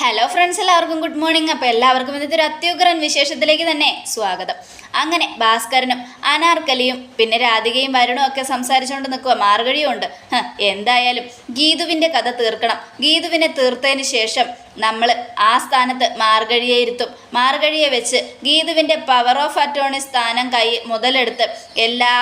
Hello friends എല്ലാവർക്കും good morning അപ്പോൾ എല്ലാവർക്കും ഇന്നത്തെ ഒരു അത്യുഗ്രൻ വിശേഷത്തിലേക്ക് തന്നെ സ്വാഗതം. അങ്ങനെ ഭാസ്കരനും അനാർക്കലിയും പിന്നെ രാധികയും വരുണും ഒക്കെ സംസാരിച്ചുകൊണ്ട് നിൽക്കുക മാർഗഴിയും ഉണ്ട് എന്തായാലും ഗീതുവിന്റെ കഥ തീർക്കണം. ഗീതുവിനെ തീർത്തതിന് ശേഷം നമ്മൾ ആ സ്ഥാനത്ത് മാർഗഴിയെ ഇരുത്തും. മാർഗഴിയെ വെച്ച് ഗീതുവിന്റെ പവർ ഓഫ് അറ്റോണി സ്ഥാനം കൈ മുതലെടുത്ത് എല്ലാ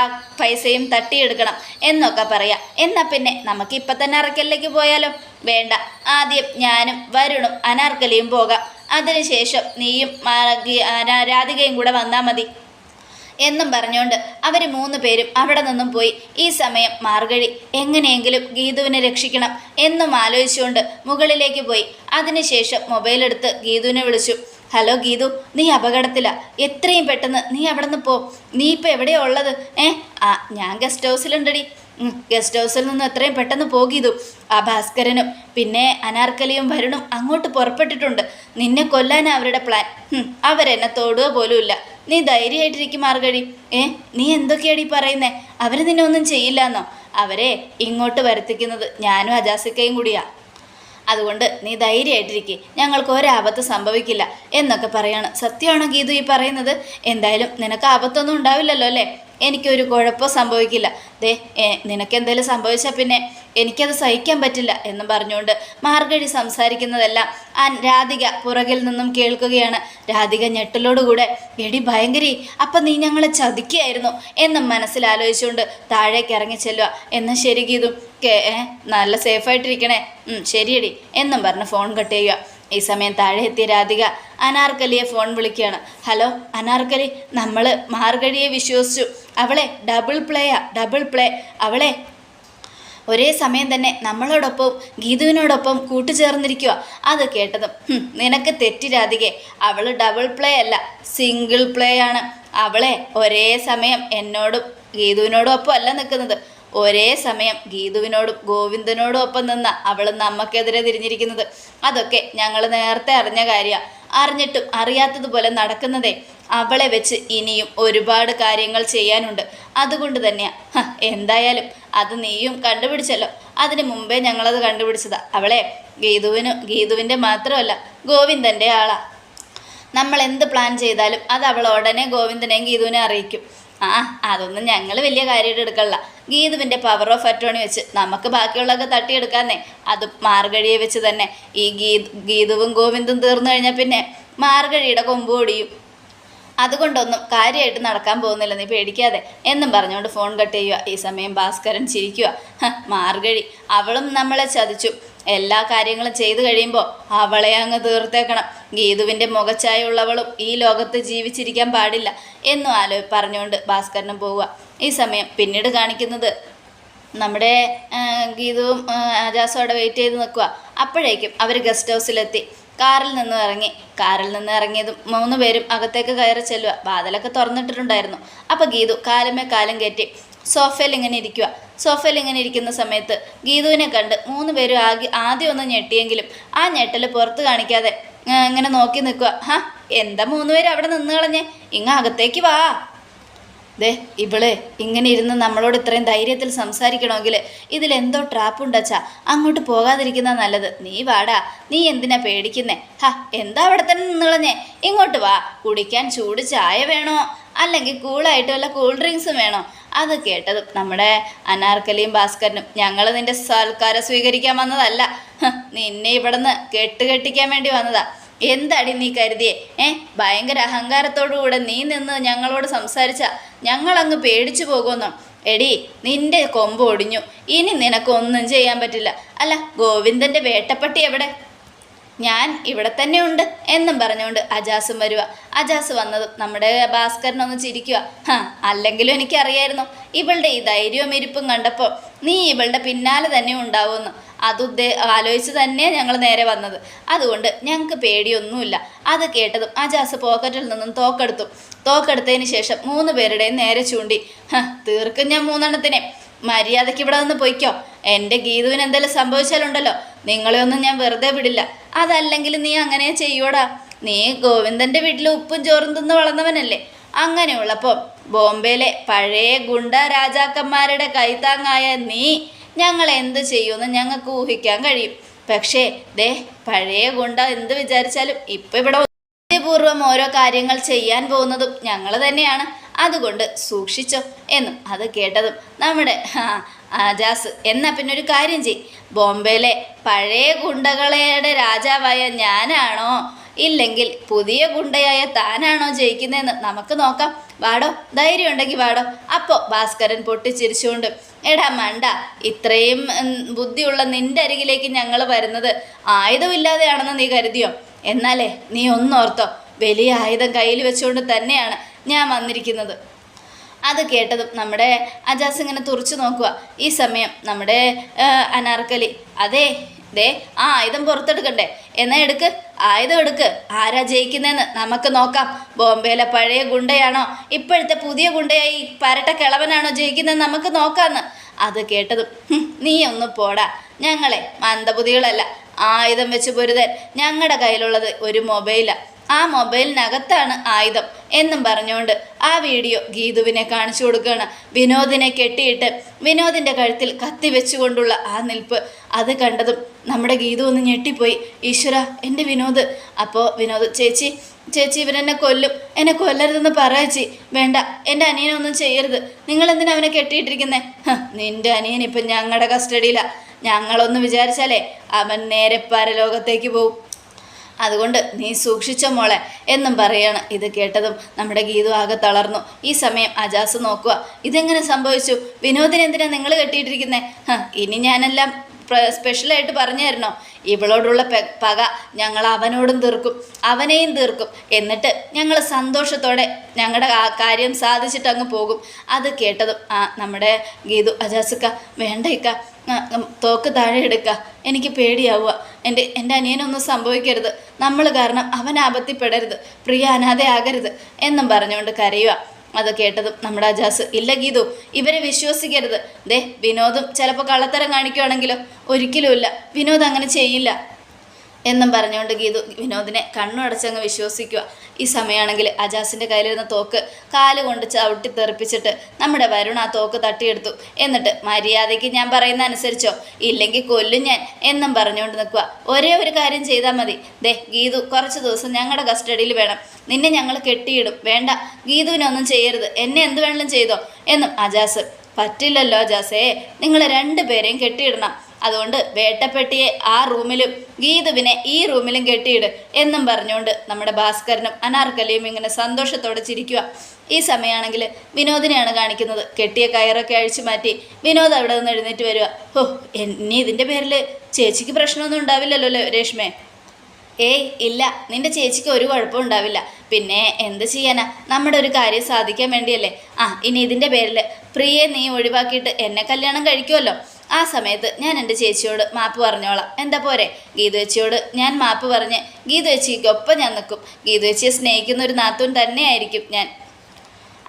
പൈസയും തട്ടിയെടുക്കണം എന്നൊക്കെ പറയാം. എന്നാൽ പിന്നെ നമുക്ക് ഇപ്പം തന്നെ അറക്കലിലേക്ക് പോയാലോ? വേണ്ട. ആദ്യം ഞാനും വരുണും അനാർക്കലിയും പോകാം. അതിനുശേഷം നീയും രാധികയും കൂടെ വന്നാൽ മതി. എന്നും പറഞ്ഞുകൊണ്ട് അവർ മൂന്ന് പേരും അവിടെ നിന്നും പോയി. ഈ സമയം മാർഗഴി എങ്ങനെയെങ്കിലും ഗീതുവിനെ രക്ഷിക്കണം എന്നും ആലോചിച്ചുകൊണ്ട് മുകളിലേക്ക് പോയി. അതിനുശേഷം മൊബൈലെടുത്ത് ഗീതുവിനെ വിളിച്ചു. ഹലോ ഗീതു നീ അപകടത്തിലാ. എത്രയും പെട്ടെന്ന് നീ അവിടെ നിന്ന് പോ. നീ ഇപ്പം എവിടെയാ ഉള്ളത്? ഏ? ആ ഞാൻ ഗസ്റ്റ് ഹൗസിലുണ്ടടി ഗസ്റ്റ് ഹൗസിൽ നിന്ന് എത്രയും പെട്ടെന്ന് പോകിയതു ആ ഭാസ്കരനും പിന്നെ അനാർക്കലിയും വരുണും അങ്ങോട്ട് പുറപ്പെട്ടിട്ടുണ്ട്. നിന്നെ കൊല്ലാനാണ് അവരുടെ പ്ലാൻ അവരെന്നെ തൊടുക പോലുമില്ല. നീ ധൈര്യമായിട്ടിരിക്കും മാർഗഴി. ഏ നീ എന്തൊക്കെയാടി പറയുന്നേ? അവർ നിന്നെ ഒന്നും ചെയ്യില്ലെന്നോ? അവരെ ഇങ്ങോട്ട് വരുത്തിക്കുന്നത് ഞാനും അജാസിക്കയും കൂടിയാ. അതുകൊണ്ട് നീ ധൈര്യമായിട്ടിരിക്കെ. ഞങ്ങൾക്ക് ഒരാപത്ത് സംഭവിക്കില്ല എന്നൊക്കെ പറയാണ്. സത്യമാണോ ഗീതു ഈ പറയുന്നത്? എന്തായാലും നിനക്ക് ആപത്തൊന്നും ഉണ്ടാവില്ലല്ലോ അല്ലേ? എനിക്കൊരു കുഴപ്പം സംഭവിക്കില്ല. ദേ ഏ, നിനക്ക് എന്തെങ്കിലും സംഭവിച്ചാൽ പിന്നെ എനിക്കത് സഹിക്കാൻ പറ്റില്ല എന്നും പറഞ്ഞുകൊണ്ട് മാർഗഴി സംസാരിക്കുന്നതെല്ലാം ആ രാധിക പുറകിൽ നിന്നും കേൾക്കുകയാണ്. രാധിക ഞെട്ടലോടുകൂടെ എടി ഭയങ്കരി അപ്പം നീ ഞങ്ങളെ ചതിക്കുകയായിരുന്നു എന്നും മനസ്സിലാലോചിച്ചുകൊണ്ട് താഴേക്ക് ഇറങ്ങി ചെല്ലുക. എന്നാൽ ശരി ഗീതു കേ നല്ല സേഫായിട്ടിരിക്കണേ. ശരിയടി എന്നും പറഞ്ഞ് ഫോൺ കട്ട് ചെയ്യുക. ഈ സമയം താഴെ എത്തിയ രാധിക അനാർക്കലിയെ ഫോൺ വിളിക്കുകയാണ്. ഹലോ അനാർക്കലി നമ്മൾ മാർഗഴിയെ വിശ്വസിച്ചു. അവളെ ഡബിൾ പ്ലേയാ ഡബിൾ പ്ലേ അവളെ ഒരേ സമയം തന്നെ നമ്മളോടൊപ്പം ഗീതുവിനോടൊപ്പം കൂട്ടുചേർന്നിരിക്കുക. അത് കേട്ടതും നിനക്ക് തെറ്റിരാതികെ അവൾ ഡബിൾ പ്ലേ അല്ല സിംഗിൾ പ്ലേ ആണ്. അവളെ ഒരേ സമയം എന്നോടും ഗീതുവിനോടും ഒപ്പം അല്ല നിൽക്കുന്നത്. ഒരേ സമയം ഗീതുവിനോടും ഗോവിന്ദനോടും ഒപ്പം നിന്ന അവൾ നമുക്കെതിരെ തിരിഞ്ഞിരിക്കുന്നത്. അതൊക്കെ ഞങ്ങൾ നേരത്തെ അറിഞ്ഞ കാര്യമാണ് അറിഞ്ഞിട്ടും അറിയാത്തതുപോലെ നടക്കുന്നതേ. അവളെ വെച്ച് ഇനിയും ഒരുപാട് കാര്യങ്ങൾ ചെയ്യാനുണ്ട്. അതുകൊണ്ട് തന്നെയാണ് എന്തായാലും അത് നീയും കണ്ടുപിടിച്ചല്ലോ. അതിന് മുമ്പേ ഞങ്ങളത് കണ്ടുപിടിച്ചതാ. അവളെ ഗീതുവിന് ഗീതുവിന്റെ മാത്രമല്ല ഗോവിന്ദന്റെ ആളാ. നമ്മൾ എന്ത് പ്ലാൻ ചെയ്താലും അത് അവൾ ഉടനെ ഗോവിന്ദനെയും ഗീതുവിനെ അറിയിക്കും. ആ അതൊന്നും ഞങ്ങൾ വലിയ കാര്യമായിട്ട് എടുക്കണില്ല. ഗീതുവിന്റെ പവർ ഓഫ് അറ്റോണി വെച്ച് നമുക്ക് ബാക്കിയുള്ളതൊക്കെ തട്ടിയെടുക്കാന്നേ. അത് മാർഗഴിയെ വെച്ച് തന്നെ ഈ ഗീത് ഗീതുവും ഗോവിന്ദും തീർന്നു കഴിഞ്ഞാൽ പിന്നെ മാർഗഴിയുടെ കൊമ്പ് അതുകൊണ്ടൊന്നും കാര്യമായിട്ട് നടക്കാൻ പോകുന്നില്ല നീ പേടിക്കാതെ. എന്നും പറഞ്ഞുകൊണ്ട് ഫോൺ കട്ട് ചെയ്യുക ഈ സമയം ഭാസ്കരൻ ചിരിക്കുക "ഹ, മാർഗഴി അവളും നമ്മളെ ചതിച്ചു. എല്ലാ കാര്യങ്ങളും ചെയ്തു കഴിയുമ്പോൾ അവളെ അങ്ങ് തീർത്തേക്കണം. ഗീതുവിന്റെ മുഖച്ചായുള്ളവളും ഈ ലോകത്ത് ജീവിച്ചിരിക്കാൻ പാടില്ല എന്നും ആലോ പറഞ്ഞുകൊണ്ട് ഭാസ്കരനും പോവുക ഈ സമയം പിന്നീട് കാണിക്കുന്നത് നമ്മുടെ ഗീതുവും ആ, ആജാസും അവിടെ വെയിറ്റ് ചെയ്ത് നിൽക്കുക അപ്പോഴേക്കും അവർ ഗസ്റ്റ് ഹൗസിലെത്തി കാറിൽ നിന്ന് ഇറങ്ങി. കാറിൽ നിന്ന് ഇറങ്ങിയതും മൂന്ന് പേരും അകത്തേക്ക് കയറി ചെല്ലുക. വാതിലൊക്കെ തുറന്നിട്ടിട്ടുണ്ടായിരുന്നു. അപ്പോൾ ഗീതു കാലുമേ കാലം കയറ്റി സോഫയിൽ ഇങ്ങനെ ഇരിക്കുക സോഫയിൽ ഇങ്ങനെ ഇരിക്കുന്ന സമയത്ത് ഗീതുവിനെ കണ്ട് മൂന്ന് പേരും ആകെ ആദ്യം ഒന്ന് ഞെട്ടിയെങ്കിലും ആ ഞെട്ടൽ പുറത്ത് കാണിക്കാതെ ഇങ്ങനെ നോക്കി നിൽക്കുക ഹാ എന്താ മൂന്ന് പേര് അവിടെ നിന്ന് കളഞ്ഞേ? ഇങ്ങ അകത്തേക്ക് വാ. ദേ ഇവൾ ഇങ്ങനെ ഇരുന്ന് നമ്മളോട് ഇത്രയും ധൈര്യത്തിൽ സംസാരിക്കണമെങ്കിൽ ഇതിലെന്തോ ട്രാപ്പ് ഉണ്ടച്ചാ അങ്ങോട്ട് പോകാതിരിക്കുന്ന നല്ലത്. നീ വാടാ. നീ എന്തിനാ പേടിക്കുന്നേ? ഹാ എന്താ അവിടെ തന്നെ നിന്നിളഞ്ഞേ? ഇങ്ങോട്ട് വാ. കുടിക്കാൻ ചൂട് ചായ വേണോ? അല്ലെങ്കിൽ കൂളായിട്ട് വല്ല കൂൾ ഡ്രിങ്ക്സും വേണോ? അത് കേട്ടത് നമ്മുടെ അനാർക്കലിയും ഭാസ്കരനും ഞങ്ങൾ നിന്റെ സൽക്കാരം സ്വീകരിക്കാൻ വന്നതല്ല. നിന്നെ ഇവിടുന്ന് കെട്ടുകെട്ടിക്കാൻ വേണ്ടി വന്നതാ. എന്താടി നീ കരുതിയേ? ഏ ഭയങ്കര അഹങ്കാരത്തോടുകൂടെ നീ നിന്ന് ഞങ്ങളോട് സംസാരിച്ച ഞങ്ങളങ്ങ് പേടിച്ചു പോകുമെന്നോ എടി നിന്റെ കൊമ്പ് ഒടിഞ്ഞു. ഇനി നിനക്കൊന്നും ചെയ്യാൻ പറ്റില്ല. അല്ല ഗോവിന്ദന്റെ വേട്ടപ്പെട്ടി എവിടെ? ഞാൻ ഇവിടെ തന്നെ ഉണ്ട് എന്നും പറഞ്ഞുകൊണ്ട് അജാസും വരിക അജാസ് വന്നത് നമ്മുടെ ഭാസ്കരനൊന്ന് ചിരിക്കുക ഹാ അല്ലെങ്കിലും എനിക്കറിയായിരുന്നു. ഇവളുടെ ഈ ധൈര്യവും ഇരിപ്പും കണ്ടപ്പോൾ നീ ഇവളുടെ പിന്നാലെ തന്നെ ഉണ്ടാവുമെന്ന്. അത് ഉദ്ദേ ആലോചിച്ച് തന്നെ ഞങ്ങൾ നേരെ വന്നത്. അതുകൊണ്ട് ഞങ്ങൾക്ക് പേടിയൊന്നുമില്ല. അത് കേട്ടതും അജാസ് പോക്കറ്റിൽ നിന്നും തോക്കെടുത്തു. തോക്കെടുത്തതിന് ശേഷം മൂന്ന് പേരുടെയും നേരെ ചൂണ്ടി. തീർക്കും ഞാൻ മൂന്നെണ്ണത്തിനെ. മര്യാദയ്ക്ക് ഇവിടെ നിന്ന് പൊയ്ക്കോ. എന്റെ ഗീതുവിന് എന്തെങ്കിലും സംഭവിച്ചാലുണ്ടല്ലോ. നിങ്ങളെ ഒന്നും ഞാൻ വെറുതെ വിടില്ല. അതല്ലെങ്കിൽ നീ അങ്ങനെ ചെയ്യൂടാ. നീ ഗോവിന്ദന്റെ വീട്ടിൽ ഉപ്പും ചോറും തിന്ന് വളർന്നവനല്ലേ. അങ്ങനെയുള്ളപ്പോൾ ബോംബെയിലെ പഴയ ഗുണ്ട രാജാക്കന്മാരുടെ കൈത്താങ്ങായ നീ ഞങ്ങൾ എന്ത് ചെയ്യുമെന്ന് ഞങ്ങൾക്ക് ഊഹിക്കാൻ കഴിയും. പക്ഷേ ദേ പഴയ ഗുണ്ട എന്ത് വിചാരിച്ചാലും ഇപ്പം ഇവിടെ ബുദ്ധിപൂർവം ഓരോ കാര്യങ്ങൾ ചെയ്യാൻ പോകുന്നതും ഞങ്ങൾ തന്നെയാണ്. അതുകൊണ്ട് സൂക്ഷിച്ചോ എന്നും അത് കേട്ടതും നമ്മുടെ ആജാസ് എന്നാ പിന്നെ ഒരു കാര്യം ചെയ് ബോംബെയിലെ പഴയ ഗുണ്ടകളുടെ രാജാവായ ഞാനാണോ? ഇല്ലെങ്കിൽ പുതിയ ഗുണ്ടയായ താനാണോ ജയിക്കുന്നതെന്ന് നമുക്ക് നോക്കാം. വാടോ ധൈര്യം ഉണ്ടെങ്കിൽ വാടോ. അപ്പോൾ ഭാസ്കരൻ പൊട്ടിച്ചിരിച്ചുകൊണ്ട് എടാ മണ്ട ഇത്രയും ബുദ്ധിയുള്ള നിന്റെ അരികിലേക്ക് ഞങ്ങൾ വരുന്നത് ആയുധമില്ലാതെയാണെന്ന് നീ കരുതിയോ? എന്നാലേ നീ ഒന്നോർത്തോ വലിയ ആയുധം കയ്യിൽ വെച്ചുകൊണ്ട് തന്നെയാണ് ഞാൻ വന്നിരിക്കുന്നത്. അത് കേട്ടതും നമ്മുടെ അജാസ് ഇങ്ങനെ തുറച്ചു നോക്കുക ഈ സമയം നമ്മുടെ അനാർക്കലി. അതെ ദേ ആ ആയുധം പുറത്തെടുക്കണ്ടേ? എന്നാ എടുക്ക്? ആയുധം എടുക്ക്. ആരാ ജയിക്കുന്നതെന്ന് നമുക്ക് നോക്കാം. ബോംബെയിലെ പഴയ ഗുണ്ടയാണോ? ഇപ്പോഴത്തെ പുതിയ ഗുണ്ടയായി പരട്ട കിളവനാണോ ജയിക്കുന്നതെന്ന് നമുക്ക് നോക്കാന്ന്. അത് കേട്ടതും നീ ഒന്ന് പോടാ. ഞങ്ങളെ മന്ദബുദ്ധികളല്ല. ആയുധം വെച്ച് പൊരുതാൻ. ഞങ്ങളുടെ കയ്യിലുള്ളത് ഒരു മൊബൈലാണ് ആ മൊബൈലിനകത്താണ് ആയുധം എന്നും പറഞ്ഞുകൊണ്ട് ആ വീഡിയോ ഗീതുവിനെ കാണിച്ചു കൊടുക്കുകയാണ്. വിനോദിനെ കെട്ടിയിട്ട് വിനോദിന്റെ കഴുത്തിൽ കത്തി വെച്ചുകൊണ്ടുള്ള ആ നിൽപ്പ് അത് കണ്ടതും നമ്മുടെ ഗീതു ഒന്ന് ഞെട്ടിപ്പോയി. ഈശ്വര എന്റെ വിനോദ്. അപ്പോൾ വിനോദ് ചേച്ചി ചേച്ചി ഇവരെന്നെ കൊല്ലും. എന്നെ കൊല്ലരുതെന്ന് പറയച്ചി വേണ്ട എന്റെ അനിയനൊന്നും ചെയ്യരുത്. നിങ്ങൾ എന്തിനാ അവനെ കെട്ടിയിട്ടിരിക്കുന്നേ? നിന്റെ അനിയൻ ഇപ്പം ഞങ്ങളുടെ കസ്റ്റഡിയിലാണ് ഞങ്ങളൊന്ന് വിചാരിച്ചാലേ അവൻ നേരെ പരലോകത്തേക്ക് പോകും അതുകൊണ്ട് നീ സൂക്ഷിച്ച മോളെ എന്നും പറയാണ്. ഇത് കേട്ടതും നമ്മുടെ ഗീതു ആകെ തളർന്നു. ഈ സമയം അജാസ് നോക്കുക ഇതെങ്ങനെ സംഭവിച്ചു? വിനോദിന് എന്തിനാ നിങ്ങൾ കെട്ടിയിട്ടിരിക്കുന്നേ? ഇനി ഞാനെല്ലാം സ്പെഷ്യലായിട്ട് പറഞ്ഞു തരണോ ഇവളോടുള്ള പക ഞങ്ങൾ അവനോടും തീർക്കും. അവനെയും തീർക്കും. എന്നിട്ട് ഞങ്ങൾ സന്തോഷത്തോടെ ഞങ്ങളുടെ ആ കാര്യം സാധിച്ചിട്ട് അങ്ങ് പോകും. അത് കേട്ടതും ആ നമ്മുടെ ഗീതു അജാസുക്ക വേണ്ട ഇക്ക ആ, ഉം, തോക്ക് താഴെ എടുക്കുക എനിക്ക് പേടിയാവുക. എന്റെ എന്റെ അനിയനൊന്നും സംഭവിക്കരുത്. നമ്മൾ കാരണം അവൻ ആപത്തിപ്പെടരുത്. പ്രിയ അനാഥയാകരുത് എന്നും പറഞ്ഞുകൊണ്ട് കരയുക. അത് കേട്ടതും നമ്മുടെ അജാസ് ഇല്ല ഗീതു ഇവരെ വിശ്വസിക്കരുത്. ദേ വിനോദും ചിലപ്പോൾ കള്ളത്തരം കാണിക്കുകയാണെങ്കിലോ ഒരിക്കലുമില്ല വിനോദ് അങ്ങനെ ചെയ്യില്ല. എന്നും പറഞ്ഞുകൊണ്ട് ഗീതു വിനോദിനെ കണ്ണുടച്ചങ്ങ് വിശ്വസിക്കുക. ഈ സമയമാണെങ്കിൽ അജാസിന്റെ കയ്യിലിരുന്ന തോക്ക് കാൽ കൊണ്ട് ചവിട്ടി തെറിപ്പിച്ചിട്ട് നമ്മുടെ വരുൺ ആ തോക്ക് തട്ടിയെടുത്തു. എന്നിട്ട് മര്യാദയ്ക്ക് ഞാൻ പറയുന്ന അനുസരിച്ചോ? ഇല്ലെങ്കിൽ കൊല്ലും ഞാൻ എന്നും പറഞ്ഞുകൊണ്ട് നിൽക്കുക. ഒരേ ഒരു കാര്യം ചെയ്താൽ മതി. ദേ ഗീതു കുറച്ച് ദിവസം ഞങ്ങളുടെ കസ്റ്റഡിയിൽ വേണം. നിന്നെ ഞങ്ങൾ കെട്ടിയിടും. വേണ്ട ഗീതുവിനൊന്നും ചെയ്യരുത്. എന്നെ എന്ത് വേണമെങ്കിലും ചെയ്തോ? എന്നും അജാസ് പറ്റില്ലല്ലോ അജാസേ നിങ്ങൾ രണ്ടുപേരെയും കെട്ടിയിടണം. അതുകൊണ്ട് വേട്ടപ്പെട്ടിയെ ആ റൂമിലും ഗീതുവിനെ ഈ റൂമിലും കെട്ടിയിട് എന്നും പറഞ്ഞുകൊണ്ട് നമ്മുടെ ഭാസ്കരനും അനാർക്കലിയും ഇങ്ങനെ സന്തോഷത്തോടെ ചിരിക്കുക. ഈ സമയമാണെങ്കിൽ വിനോദിനെയാണ് കാണിക്കുന്നത്. കെട്ടിയ കയറൊക്കെ അഴിച്ചു മാറ്റി വിനോദ് അവിടെ നിന്ന് എഴുന്നേറ്റ് വരിക ഓ ഇനി ഇതിന്റെ പേരിൽ ചേച്ചിക്ക് പ്രശ്നമൊന്നും ഉണ്ടാവില്ലല്ലോ അല്ലേ രേഷ്മേ? ഏയ് ഇല്ല. നിന്റെ ചേച്ചിക്ക് ഒരു കുഴപ്പവും ഉണ്ടാവില്ല. പിന്നെ എന്ത് ചെയ്യാനാ? നമ്മുടെ ഒരു കാര്യം സാധിക്കാൻ വേണ്ടിയല്ലേ? ആ ഇനി ഇതിന്റെ പേരിൽ പ്രിയെ നീ ഒഴിവാക്കിയിട്ട് എന്നെ കല്യാണം കഴിക്കുമല്ലോ ആ സമയത്ത് ഞാൻ എന്റെ ചേച്ചിയോട് മാപ്പ് പറഞ്ഞോളാം. എന്താ പോരെ? ഗീതുവച്ചിയോട് ഞാൻ മാപ്പ് പറഞ്ഞ് ഗീതുവച്ചിക്കൊപ്പം ഞാൻ നിൽക്കും. ഗീതുവച്ചിയെ സ്നേഹിക്കുന്ന ഒരു നാത്തൂൻ തന്നെയായിരിക്കും ഞാൻ.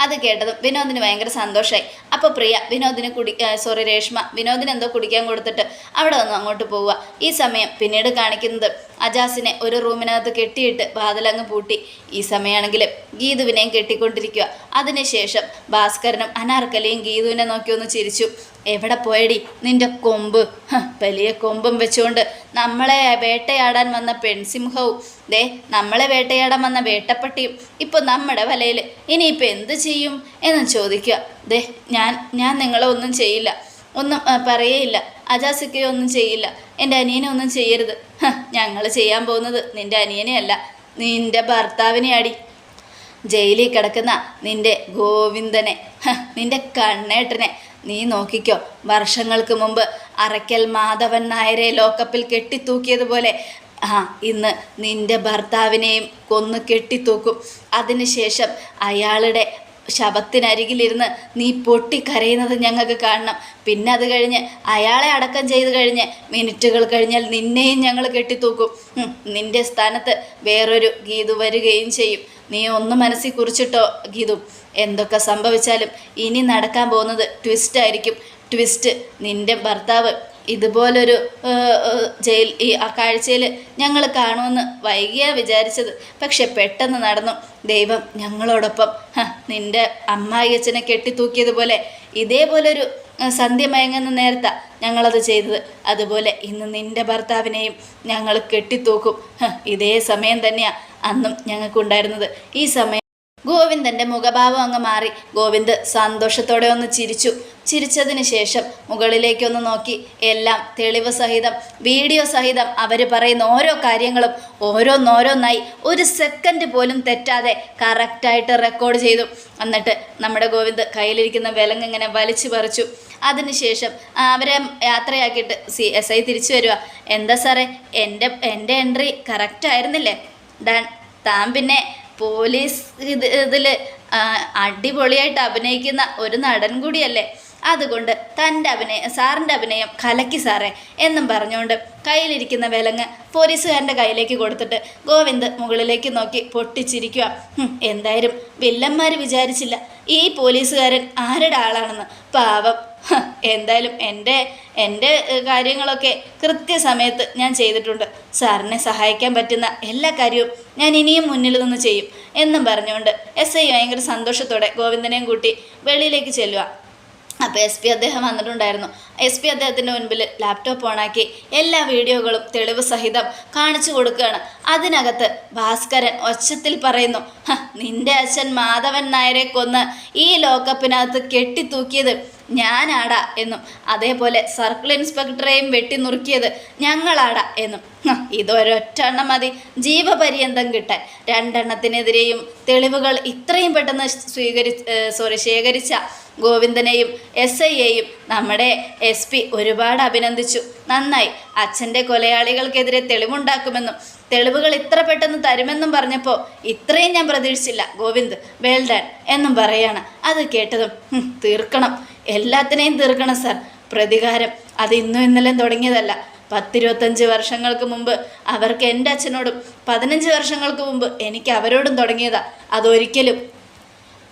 അത് കേട്ടതും വിനോദിന് ഭയങ്കര സന്തോഷമായി അപ്പോൾ പ്രിയ വിനോദിന് കുടി സോറി രേഷ്മ വിനോദിന് എന്തോ കുടിക്കാൻ കൊടുത്തിട്ട് അവിടെ നിന്ന് അങ്ങോട്ട് പോവുക. ഈ സമയം പിന്നീട് കാണിക്കുന്നത് അജാസിനെ ഒരു റൂമിനകത്ത് കെട്ടിയിട്ട് വാതിലങ്ങ് പൂട്ടി. ഈ സമയമാണെങ്കിൽ ഗീതുവിനെയും കെട്ടിക്കൊണ്ടിരിക്കുക. അതിനുശേഷം ഭാസ്കരനും അനാർക്കലിയും ഗീതുവിനെ നോക്കി ഒന്ന് ചിരിച്ചു. എവിടെ പോയടി? നിന്റെ കൊമ്പ്. വലിയ കൊമ്പും വെച്ചുകൊണ്ട് നമ്മളെ വേട്ടയാടാൻ വന്ന പെൺസിംഹവും. ദേ നമ്മളെ വേട്ടയാടാൻ വന്ന വേട്ടപ്പട്ടിയും. ഇപ്പോൾ നമ്മുടെ വലയിൽ ഇനിയിപ്പോൾ എന്ത് ചെയ്യും? എന്ന് ചോദിക്കുക. ദേ ഞാൻ ഞാൻ നിങ്ങളെ ഒന്നും ചെയ്യില്ല. ഒന്നും പറയേയില്ല. അജാസിക്കയോ ഒന്നും ചെയ്യില്ല. എന്റെ അനിയനെ ഒന്നും ചെയ്യരുത്. ഞങ്ങൾ ചെയ്യാൻ പോകുന്നത് നിന്റെ അനിയനെയല്ല. നിന്റെ ഭർത്താവിനെ അടി ജയിലിൽ കിടക്കുന്ന നിന്റെ ഗോവിന്ദനെ നിന്റെ കണ്ണേട്ടനെ നീ നോക്കിക്കോ. വർഷങ്ങൾക്ക് മുമ്പ് അറയ്ക്കൽ മാധവൻ നായരെ ലോക്കപ്പിൽ കെട്ടിത്തൂക്കിയതുപോലെ ആ ഇന്ന് നിന്റെ ഭർത്താവിനെയും കൊന്ന് കെട്ടിത്തൂക്കും. അതിനുശേഷം അയാളുടെ ശവത്തിനരികിലിരുന്ന് നീ പൊട്ടിക്കരയുന്നത് ഞങ്ങൾക്ക് കാണണം. പിന്നെ അത് കഴിഞ്ഞ് അയാളെ അടക്കം ചെയ്ത് കഴിഞ്ഞ് മിനിറ്റുകൾ കഴിഞ്ഞാൽ നിന്നെയും ഞങ്ങൾ കെട്ടിത്തൂക്കും. നിന്റെ സ്ഥാനത്ത് വേറൊരു ഗീതു വരികയും ചെയ്യും. നീ ഒന്ന് മനസ്സിൽ കുറിച്ചിട്ടോ ഗീതു? എന്തൊക്കെ സംഭവിച്ചാലും ഇനി നടക്കാൻ പോകുന്നത് ട്വിസ്റ്റ് ആയിരിക്കും. ട്വിസ്റ്റ് നിന്റെ ഭർത്താവ് ഇതുപോലൊരു ജയിൽ ഈ ആ കാഴ്ചയിൽ ഞങ്ങൾ കാണുമെന്ന് വൈകിയാ വിചാരിച്ചത്. പക്ഷെ പെട്ടെന്ന് നടന്നു. ദൈവം ഞങ്ങളോടൊപ്പം നിന്റെ അമ്മായി അച്ഛനെ കെട്ടിത്തൂക്കിയതുപോലെ ഇതേപോലൊരു സന്ധ്യ മയങ്ങുന്ന നേരത്താ ഞങ്ങളത് ചെയ്തത്. അതുപോലെ ഇന്ന് നിന്റെ ഭർത്താവിനെയും ഞങ്ങൾ കെട്ടിത്തൂക്കും. ഇതേ സമയം തന്നെയാണ് അന്നും ഞങ്ങൾക്കുണ്ടായിരുന്നത് ഈ സമയം ഗോവിന്ദന്റെ മുഖഭാവം അങ്ങ് മാറി. ഗോവിന്ദ് സന്തോഷത്തോടെ ഒന്ന് ചിരിച്ചു. ചിരിച്ചതിന് ശേഷം മുകളിലേക്കൊന്ന് നോക്കി. എല്ലാം തെളിവ് സഹിതം വീഡിയോ സഹിതം അവർ പറയുന്ന ഓരോ കാര്യങ്ങളും ഓരോന്നോരോന്നായി. ഒരു സെക്കൻഡ് പോലും തെറ്റാതെ കറക്റ്റായിട്ട് റെക്കോർഡ് ചെയ്തു. എന്നിട്ട് നമ്മുടെ ഗോവിന്ദ് കയ്യിലിരിക്കുന്ന വിലങ്ങ് ഇങ്ങനെ വലിച്ചു പറിച്ചു. അതിനുശേഷം അവരെ യാത്രയാക്കിയിട്ട് സി എസ് ഐ തിരിച്ചു വരിക എന്താ സാറേ എന്റെ എന്റെ എൻട്രി കറക്റ്റ് ആയിരുന്നില്ലേ? ഡൺ താൻ പിന്നെ പോലീസ് ഇത് ഇതിൽ അടിപൊളിയായിട്ട് അഭിനയിക്കുന്ന ഒരു നടൻ കൂടിയല്ലേ? അതുകൊണ്ട് തന്റെ അഭിനയം സാറിന്റെ അഭിനയം കലക്കി സാറേ എന്നും പറഞ്ഞുകൊണ്ട് കയ്യിലിരിക്കുന്ന വിലങ്ങ് പോലീസുകാരന്റെ കയ്യിലേക്ക് കൊടുത്തിട്ട് ഗോവിന്ദ് മുകളിലേക്ക് നോക്കി പൊട്ടിച്ചിരിക്കുക എന്തായാലും വില്ലന്മാർ വിചാരിച്ചില്ല. ഈ പോലീസുകാരൻ ആരുടെ ആളാണെന്ന്? പാവം. എന്തായാലും എന്റെ എന്റെ കാര്യങ്ങളൊക്കെ കൃത്യസമയത്ത് ഞാൻ ചെയ്തിട്ടുണ്ട്. സാറിനെ സഹായിക്കാൻ പറ്റുന്ന എല്ലാ കാര്യവും ഞാൻ ഇനിയും മുന്നിൽ നിന്ന് ചെയ്യും എന്നും പറഞ്ഞുകൊണ്ട് എസ് ഐ ഭയങ്കര സന്തോഷത്തോടെ ഗോവിന്ദനെയും കൂട്ടി വെളിയിലേക്ക് ചെല്ലുക. അപ്പോൾ എസ് പി അദ്ദേഹം വന്നിട്ടുണ്ടായിരുന്നു. എസ് പി അദ്ദേഹത്തിന്റെ മുൻപിൽ ലാപ്ടോപ്പ് ഓണാക്കി എല്ലാ വീഡിയോകളും തെളിവ് സഹിതം കാണിച്ചു കൊടുക്കുകയാണ്. അതിനകത്ത് ഭാസ്കരൻ ഒച്ചത്തിൽ പറയുന്നു നിന്റെ അച്ഛൻ മാധവൻ നായരെ കൊന്ന് ഈ ലോക്കപ്പിനകത്ത് കെട്ടിത്തൂക്കിയത് ഞാനാടാ എന്നും അതേപോലെ സർക്കിൾ ഇൻസ്പെക്ടറെയും വെട്ടി നുറുക്കിയത് ഞങ്ങളാടാ എന്നും. ഇതൊരൊറ്റെണ്ണം മതി. ജീവപര്യന്തം കിട്ടാൻ. രണ്ടെണ്ണത്തിനെതിരെയും തെളിവുകൾ ഇത്രയും പെട്ടെന്ന് സ്വീകരി സോറി ശേഖരിച്ച ഗോവിന്ദനെയും എസ് ഐയെയും നമ്മുടെ എസ് പി ഒരുപാട് അഭിനന്ദിച്ചു. നന്നായി. അച്ഛന്റെ കൊലയാളികൾക്കെതിരെ തെളിവുണ്ടാക്കുമെന്നും തെളിവുകൾ ഇത്ര പെട്ടെന്ന് തരുമെന്നും പറഞ്ഞപ്പോൾ ഇത്രയും ഞാൻ പ്രതീക്ഷിച്ചില്ല. ഗോവിന്ദ് വെൽ ഡൺ എന്നും പറയാണ്. അത് കേട്ടതും തീർക്കണം. എല്ലാത്തിനെയും തീർക്കണം സാർ പ്രതികാരം അത് ഇന്നും ഇന്നലെയും തുടങ്ങിയതല്ല. പത്തിരുപത്തഞ്ച് വർഷങ്ങൾക്ക് മുമ്പ് അവർക്ക് എന്റെ അച്ഛനോടും പതിനഞ്ച് വർഷങ്ങൾക്ക് മുമ്പ് എനിക്ക് അവരോടും തുടങ്ങിയതാ. അതൊരിക്കലും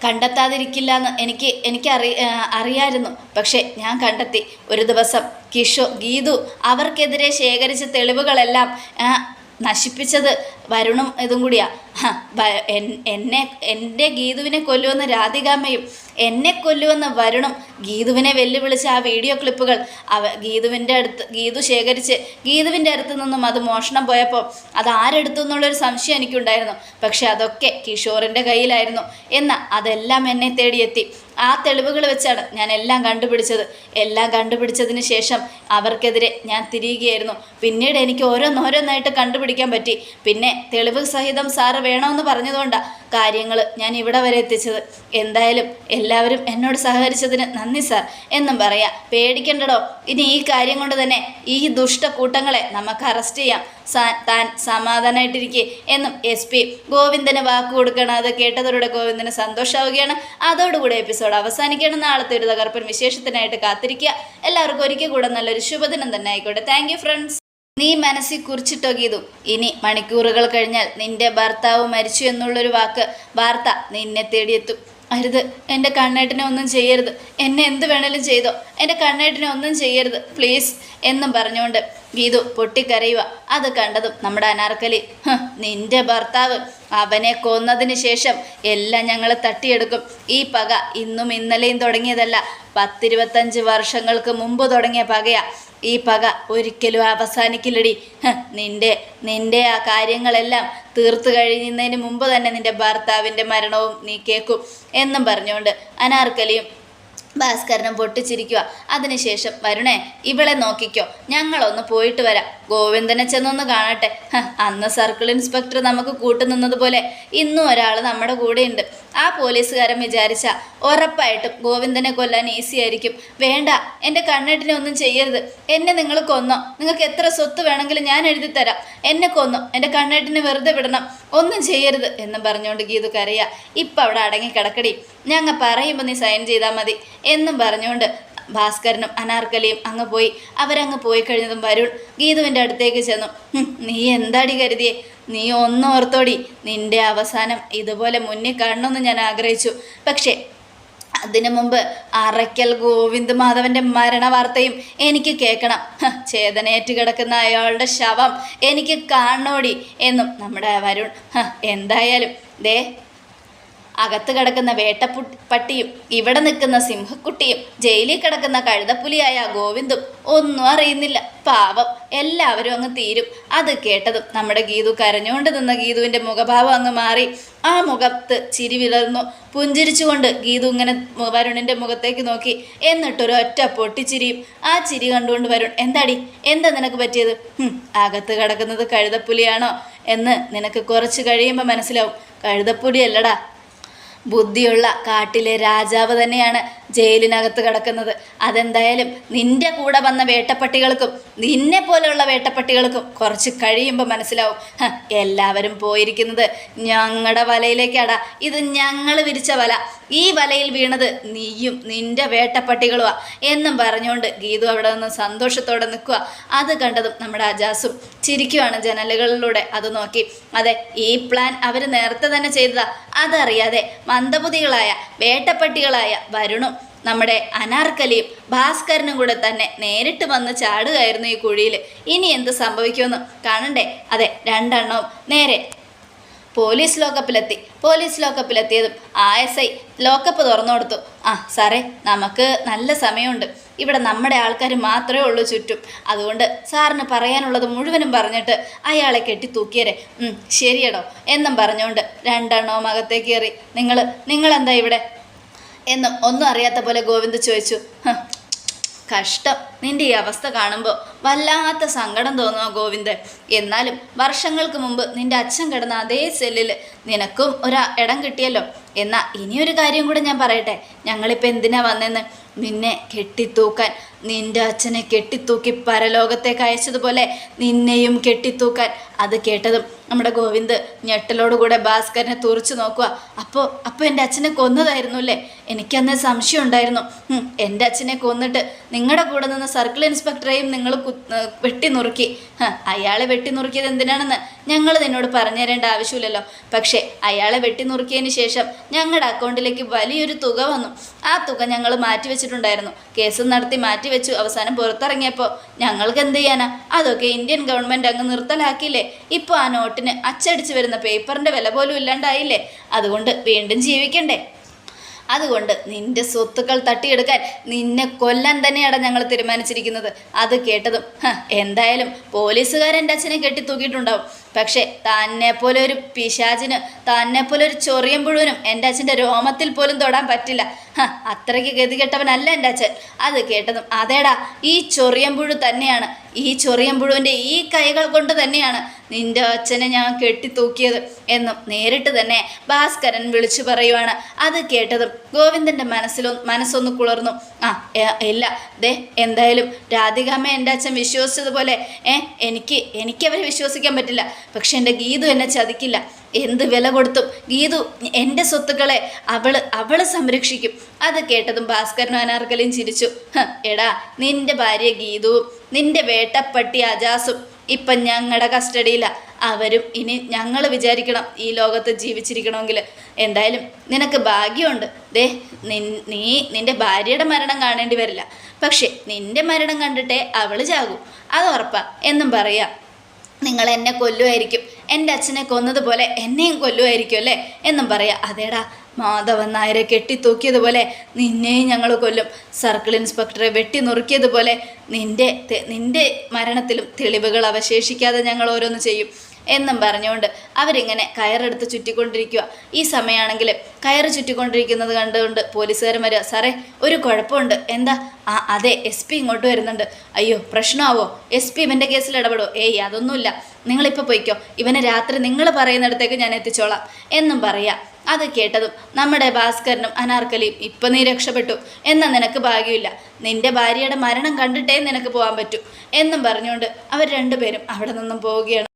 കണ്ടെത്താതിരിക്കില്ല എന്ന് എനിക്ക് എനിക്ക് അറി അറിയായിരുന്നു. പക്ഷേ ഞാൻ കണ്ടെത്തി. ഒരു ദിവസം കിഷോ ഗീതു അവർക്കെതിരെ ശേഖരിച്ച തെളിവുകളെല്ലാം നശിപ്പിച്ചത് വരുണും ഇതും കൂടിയാ. ഹ, വ- എൻ- എന്നെ എന്റെ ഗീതുവിനെ കൊല്ലുവെന്ന രാധികാമ്മയും എന്നെ കൊല്ലുവെന്ന വരുണും ഗീതുവിനെ വെല്ലുവിളിച്ച ആ വീഡിയോ ക്ലിപ്പുകൾ അവ ഗീതുവിന്റെ അടുത്ത് ഗീതു ശേഖരിച്ച് ഗീതുവിന്റെ അടുത്ത് നിന്നും അത് മോഷണം പോയപ്പോൾ അത് ആരെടുത്തു എന്നുള്ളൊരു സംശയം എനിക്കുണ്ടായിരുന്നു. പക്ഷെ അതൊക്കെ കിഷോറിന്റെ കയ്യിലായിരുന്നു. എന്ന അതെല്ലാം എന്നെ തേടിയെത്തി. ആ തെളിവുകൾ വെച്ചാണ് ഞാൻ എല്ലാം കണ്ടുപിടിച്ചത്. എല്ലാം കണ്ടുപിടിച്ചതിന് ശേഷം അവർക്കെതിരെ ഞാൻ തിരിയുകയായിരുന്നു. പിന്നീട് എനിക്ക് ഓരോന്നോരോന്നായിട്ട് കണ്ടുപിടിക്കാൻ പറ്റി. പിന്നെ തെളിവ് സഹിതം സാറ് വേണമെന്ന് പറഞ്ഞതുകൊണ്ടാണ് കാര്യങ്ങൾ ഞാൻ ഇവിടെ വരെ എത്തിച്ചത്. എന്തായാലും എല്ലാവരും എന്നോട് സഹകരിച്ചതിന് നന്ദി സാർ. എന്നും പറയാം പേടിക്കണ്ടടോ. ഇനി ഈ കാര്യം കൊണ്ട് തന്നെ ഈ ദുഷ്ടക്കൂട്ടങ്ങളെ നമുക്ക് അറസ്റ്റ് ചെയ്യാം. താൻ സമാധാനമായിട്ടിരിക്കെ എന്നും എസ് പി ഗോവിന്ദന് വാക്ക് കൊടുക്കണം. അത് കേട്ടതോടെ ഗോവിന്ദന് സന്തോഷമാവുകയാണ് അതോടുകൂടി എപ്പിസോഡ് അവസാനിക്കണം. നാളത്തെ ഒരു തകർപ്പൻ വിശേഷത്തിനായിട്ട് കാത്തിരിക്കുക. എല്ലാവർക്കും ഒരിക്കൽ കൂടെ നല്ലൊരു ശുഭദിനം തന്നെ ആയിക്കോട്ടെ. താങ്ക് ഫ്രണ്ട്സ് നീ മനസ്സിൽ കുറിച്ചിട്ടോ ഗീതു ഇനി മണിക്കൂറുകൾ കഴിഞ്ഞാൽ നിന്റെ ഭർത്താവ് മരിച്ചു എന്നുള്ളൊരു വാക്ക് വാർത്ത നിന്നെ തേടിയെത്തും. അരുത് എന്റെ കണ്ണേട്ടിനെ ഒന്നും ചെയ്യരുത്. എന്നെ എന്ത് വേണേലും ചെയ്തോ. എന്റെ കണ്ണേട്ടിനെ ഒന്നും ചെയ്യരുത്. പ്ലീസ് എന്നും പറഞ്ഞുകൊണ്ട് ഗീതു പൊട്ടിക്കരയുക. അത് കണ്ടതും നമ്മുടെ അനാർക്കലി നിന്റെ ഭർത്താവ് അവനെ കൊന്നതിന് ശേഷം എല്ലാം ഞങ്ങൾ തട്ടിയെടുക്കും. ഈ പക ഇന്നും ഇന്നലെയും തുടങ്ങിയതല്ല. പത്തിരുപത്തഞ്ച് വർഷങ്ങൾക്ക് മുമ്പ് തുടങ്ങിയ പകയാ. ഈ പക ഒരിക്കലും അവസാനിക്കില്ലടി. നിന്റെ നിന്റെ ആ കാര്യങ്ങളെല്ലാം തീർത്തു കഴിയുന്നതിന് മുമ്പ് തന്നെ നിന്റെ ഭർത്താവിന്റെ മരണവും നീ കേൾക്കും എന്നും പറഞ്ഞുകൊണ്ട് അനാർക്കലിയും ഭാസ്കരനും പൊട്ടിച്ചിരിക്കുക. അതിനുശേഷം വരുണേ ഇവളെ നോക്കിക്കോ. ഞങ്ങളൊന്ന് പോയിട്ട് വരാം. ഗോവിന്ദനെ ചെന്നൊന്ന് കാണട്ടെ. അന്ന് സർക്കിൾ ഇൻസ്പെക്ടർ നമുക്ക് കൂട്ടുനിന്നതുപോലെ ഇന്നും ഒരാൾ നമ്മുടെ കൂടെയുണ്ട്. ആ പോലീസുകാരൻ വിചാരിച്ച ഉറപ്പായിട്ടും ഗോവിന്ദനെ കൊല്ലാൻ ഈസി ആയിരിക്കും. വേണ്ട എന്റെ കണ്ണെട്ടിനെ ഒന്നും ചെയ്യരുത്. എന്നെ നിങ്ങൾ കൊന്നോ. നിങ്ങൾക്ക് എത്ര സ്വത്ത് വേണമെങ്കിലും ഞാൻ എഴുതി തരാം. എന്നെ കൊന്നോ. എന്റെ കണ്ണെട്ടിനെ വെറുതെ വിടണം. ഒന്നും ചെയ്യരുത് എന്ന് പറഞ്ഞുകൊണ്ട് ഗീതു കരയുക ഇപ്പം അവിടെ അടങ്ങി കിടക്കടി ഞങ്ങൾ പറയുമ്പോൾ നീ സൈൻ ചെയ്താൽ മതി എന്നും പറഞ്ഞുകൊണ്ട് ഭാസ്കരനും അനാർക്കലിയും അങ്ങ് പോയി. അവരങ്ങ് പോയി കഴിഞ്ഞതും വരുൺ ഗീതുവിന്റെ അടുത്തേക്ക് ചെന്നു. നീ എന്താടി കരുതിയേ? നീ ഒന്നും ഓർത്തോടി. നിന്റെ അവസാനം ഇതുപോലെ മുന്നിൽ കാണണമെന്ന് ഞാൻ ആഗ്രഹിച്ചു. പക്ഷേ അതിനു മുമ്പ് അറയ്ക്കൽ ഗോവിന്ദ് മാധവന്റെ മരണ വാർത്തയും എനിക്ക് കേൾക്കണം. ചേതനേറ്റ് കിടക്കുന്ന അയാളുടെ ശവം എനിക്ക് കാണോടി എന്നും നമ്മുടെ വരുൺ. എന്തായാലും ദേ അകത്ത് കിടക്കുന്ന വേട്ടപ്പു പട്ടിയും ഇവിടെ നിൽക്കുന്ന സിംഹക്കുട്ടിയും ജയിലിൽ കിടക്കുന്ന കഴുതപ്പുലിയായ ഗോവിന്ദും ഒന്നും അറിയുന്നില്ല. പാവം. എല്ലാവരും അങ്ങ് തീരും. അത് കേട്ടതും നമ്മുടെ ഗീതു കരഞ്ഞുകൊണ്ട് നിന്ന ഗീതുവിന്റെ മുഖഭാവം അങ്ങ് മാറി. ആ മുഖത്ത് ചിരി വിളർന്നു. പുഞ്ചിരിച്ചുകൊണ്ട് ഗീതു ഇങ്ങനെ വരുണിന്റെ മുഖത്തേക്ക് നോക്കി. എന്നിട്ടൊരു ഒറ്റ പൊട്ടിച്ചിരിയും. ആ ചിരി കണ്ടുകൊണ്ട് വരുൺ എന്താടി? എന്താ നിനക്ക് പറ്റിയത്? "ഹും, അകത്ത് കിടക്കുന്നത് കഴുതപ്പുലിയാണോ? എന്ന് നിനക്ക് കുറച്ച് കഴിയുമ്പോൾ മനസ്സിലാവും. കഴുതപ്പുലിയല്ലടാ ബുദ്ധിയുള്ള കാട്ടിലെ രാജാവ് തന്നെയാണ് ജയിലിനകത്ത് കിടക്കുന്നത്. അതെന്തായാലും നിന്റെ കൂടെ വന്ന വേട്ടപ്പട്ടികൾക്കും നിന്നെ പോലെയുള്ള വേട്ടപ്പട്ടികൾക്കും കുറച്ച് കഴിയുമ്പോൾ മനസ്സിലാവും. എല്ലാവരും പോയിരിക്കുന്നത് ഞങ്ങളുടെ വലയിലേക്കാടാ. ഇത് ഞങ്ങൾ വിരിച്ച വല. ഈ വലയിൽ വീണത് നീയും നിന്റെ വേട്ടപ്പട്ടികളുമാ എന്നും പറഞ്ഞുകൊണ്ട് ഗീതു അവിടെ നിന്ന് സന്തോഷത്തോടെ നിൽക്കുക അത് കണ്ടതും നമ്മുടെ അജാസും ചിരിക്കുവാണ് ജനലുകളിലൂടെ അത് നോക്കി. അതെ ഈ പ്ലാൻ അവർ നേരത്തെ തന്നെ ചെയ്തതാ. അതറിയാതെ മന്ദബുദ്ധികളായ വേട്ടപ്പട്ടികളായ വരുണും നമ്മുടെ അനാർക്കലിയും ഭാസ്കരനും കൂടെ തന്നെ നേരിട്ട് വന്ന് ചാടുകയായിരുന്നു ഈ കുഴിയിൽ ഇനി എന്ത് സംഭവിക്കുമെന്ന് കാണണ്ടേ? അതെ രണ്ടെണ്ണവും നേരെ പോലീസ് ലോക്കപ്പിലെത്തി. പോലീസ് ലോക്കപ്പിലെത്തിയതും ആ എസ് ഐ ലോക്കപ്പ് തുറന്നു കൊടുത്തു. ആ സാറേ നമുക്ക് നല്ല സമയമുണ്ട്. ഇവിടെ നമ്മുടെ ആൾക്കാർ മാത്രമേ ഉള്ളൂ ചുറ്റും. അതുകൊണ്ട് സാറിന് പറയാനുള്ളത് മുഴുവനും പറഞ്ഞിട്ട് അയാളെ കെട്ടി തൂക്കിയരെ ശരിയടോ എന്നും പറഞ്ഞുകൊണ്ട് രണ്ടെണ്ണവും അകത്തേക്ക് കയറി. നിങ്ങൾ നിങ്ങളെന്താ ഇവിടെ? എന്നും ഒന്നും അറിയാത്ത പോലെ ഗോവിന്ദ് ചോദിച്ചു. കഷ്ടം. നിന്റെ ഈ അവസ്ഥ കാണുമ്പോൾ വല്ലാത്ത സങ്കടം തോന്നുക ഗോവിന്ദ് എന്നാലും വർഷങ്ങൾക്ക് മുമ്പ് നിന്റെ അച്ഛൻ കിടന്ന അതേ സെല്ലിൽ നിനക്കും ഒരു ഇടം കിട്ടിയല്ലോ. എന്നാൽ ഇനിയൊരു കാര്യം കൂടെ ഞാൻ പറയട്ടെ. ഞങ്ങളിപ്പോൾ എന്തിനാ വന്നെന്ന്? നിന്നെ കെട്ടിത്തൂക്കാൻ നിന്റെ അച്ഛനെ കെട്ടിത്തൂക്കി പരലോകത്തേക്ക് അയച്ചതുപോലെ നിന്നെയും കെട്ടിത്തൂക്കാൻ. അത് കേട്ടതും നമ്മുടെ ഗോവിന്ദ് ഞെട്ടലോടുകൂടെ ഭാസ്കരനെ തുറച്ചു നോക്കുക അപ്പോൾ അപ്പോൾ എന്റെ അച്ഛനെ കൊന്നതായിരുന്നു അല്ലേ? എനിക്കന്ന് സംശയം ഉണ്ടായിരുന്നു. എന്റെ അച്ഛനെ കൊന്നിട്ട് നിങ്ങളുടെ കൂടെ നിന്ന് സർക്കിൾ ഇൻസ്പെക്ടറെയും നിങ്ങൾ വെട്ടി നുറുക്കി ഹ, അയാളെ വെട്ടി നുറുക്കിയത് എന്തിനാണെന്ന് ഞങ്ങൾ നിന്നോട് പറഞ്ഞു തരേണ്ട ആവശ്യമില്ലല്ലോ. പക്ഷേ അയാളെ വെട്ടി നുറുക്കിയതിന് ശേഷം ഞങ്ങളുടെ അക്കൗണ്ടിലേക്ക് വലിയൊരു തുക വന്നു. ആ തുക ഞങ്ങൾ മാറ്റി വെച്ചിട്ടുണ്ടായിരുന്നു കേസ് നടത്തി മാറ്റി വെച്ചു അവസാനം പുറത്തിറങ്ങിയപ്പോൾ ഞങ്ങൾക്ക് എന്ത് ചെയ്യാനാ? അതൊക്കെ ഇന്ത്യൻ ഗവൺമെന്റ് അങ്ങ് നിർത്തലാക്കിയില്ലേ? ഇപ്പോൾ ആ നോട്ടിന് അച്ചടിച്ച് വരുന്ന പേപ്പറിന്റെ വില പോലും ഇല്ലാണ്ടായില്ലേ? അതുകൊണ്ട് വീണ്ടും ജീവിക്കണ്ടേ? അതുകൊണ്ട് നിന്റെ സ്വത്തുക്കൾ തട്ടിയെടുക്കാൻ നിന്നെ കൊല്ലാൻ തന്നെയാണ് ഞങ്ങൾ തീരുമാനിച്ചിരിക്കുന്നത്. അത് കേട്ടതും "ഹ, എന്തായാലും പോലീസുകാരൻ എന്റെ അച്ഛനെ കെട്ടി തൂക്കിയിട്ടുണ്ടാവും പക്ഷേ തന്നെ പോലെ ഒരു പിശാചിന് തന്നെ പോലെ ഒരു ചൊറിയം പുഴുവിനും എന്റെ അച്ഛന്റെ രോമത്തിൽ പോലും തൊടാൻ പറ്റില്ല. അത്രയ്ക്ക് ഗതികെട്ടവനല്ല എന്റെ അച്ഛൻ. അത് കേട്ടതും അതേടാ ഈ ചൊറിയമ്പുഴു തന്നെയാണ്. ഈ ചൊറിയമ്പുഴുവിന്റെ ഈ കൈകൾ കൊണ്ട് തന്നെയാണ് നിന്റെ അച്ഛനെ ഞാൻ കെട്ടിത്തൂക്കിയത് എന്നും നേരിട്ട് തന്നെ ഭാസ്കരൻ വിളിച്ചു പറയുവാണ്. അത് കേട്ടതും ഗോവിന്ദന്റെ മനസ്സിലൊ മനസ്സൊന്ന് കുളർന്നു. ആ ഇല്ല ദേ എന്തായാലും രാധികാമ്മ എന്റെ അച്ഛൻ വിശ്വസിച്ചതുപോലെ ഏ എനിക്ക് അവരെ വിശ്വസിക്കാൻ പറ്റില്ല. പക്ഷെ എന്റെ ഗീതു എന്നെ ചതിക്കില്ല. എന്ത് വില കൊടുത്തും ഗീതു എന്റെ സ്വത്തുക്കളെ അവൾ അവൾ സംരക്ഷിക്കും. അത് കേട്ടതും ഭാസ്കരനും അനാർക്കലിയും ചിരിച്ചു. എടാ നിന്റെ ഭാര്യ ഗീതുവും നിന്റെ വേട്ടപ്പട്ടി അജാസും ഇപ്പം ഞങ്ങളുടെ കസ്റ്റഡിയിലാണ് അവരും ഇനി ഞങ്ങൾ വിചാരിക്കണം ഈ ലോകത്ത് ജീവിച്ചിരിക്കണമെങ്കിൽ എന്തായാലും നിനക്ക് ഭാഗ്യമുണ്ട്. ദേ നി നിന്റെ ഭാര്യയുടെ മരണം കാണേണ്ടി വരില്ല. പക്ഷേ നിന്റെ മരണം കണ്ടിട്ടേ അവൾ ചാകൂ. അത് ഉറപ്പാ. എന്നും പറയാം. നിങ്ങൾ എന്നെ കൊല്ലുമായിരിക്കും. എന്റെ അച്ഛനെ കൊന്നതുപോലെ എന്നെയും കൊല്ലുമായിരിക്കും അല്ലേ? എന്നും പറയാം അതേടാ മാധവൻ നായരെ കെട്ടിത്തൂക്കിയതുപോലെ നിന്നെയും ഞങ്ങൾ കൊല്ലും. സർക്കിൾ ഇൻസ്പെക്ടറെ വെട്ടി നുറുക്കിയതുപോലെ നിന്റെ നിന്റെ മരണത്തിലും തെളിവുകൾ അവശേഷിക്കാതെ ഞങ്ങൾ ഓരോന്ന് ചെയ്യും. എന്നും പറഞ്ഞുകൊണ്ട് അവരിങ്ങനെ കയറെടുത്ത് ചുറ്റിക്കൊണ്ടിരിക്കുക ഈ സമയമാണെങ്കിൽ കയറ് ചുറ്റിക്കൊണ്ടിരിക്കുന്നത് കണ്ടുകൊണ്ട് പോലീസുകാരൻ വരിക സാറേ ഒരു കുഴപ്പമുണ്ട്. എന്താ? ആ അതെ എസ് പി ഇങ്ങോട്ട് വരുന്നുണ്ട്. അയ്യോ പ്രശ്നമാവോ? എസ് പി ഇവന്റെ കേസിൽ ഇടപെടുമോ ഏയ് അതൊന്നുമില്ല. നിങ്ങളിപ്പോൾ പോയിക്കോ. ഇവനെ രാത്രി നിങ്ങൾ പറയുന്നിടത്തേക്ക് ഞാൻ എത്തിച്ചോളാം. എന്നും പറയാം. അത് കേട്ടതും നമ്മുടെ ഭാസ്കരനും അനാർക്കലിയും ഇപ്പം നീ രക്ഷപ്പെട്ടു. എന്നാൽ നിനക്ക് ഭാഗ്യമില്ല. നിന്റെ ഭാര്യയുടെ മരണം കണ്ടിട്ടേ നിനക്ക് പോകാൻ പറ്റൂ. എന്നും പറഞ്ഞുകൊണ്ട് അവർ രണ്ടുപേരും അവിടെ നിന്നും പോവുകയാണ്.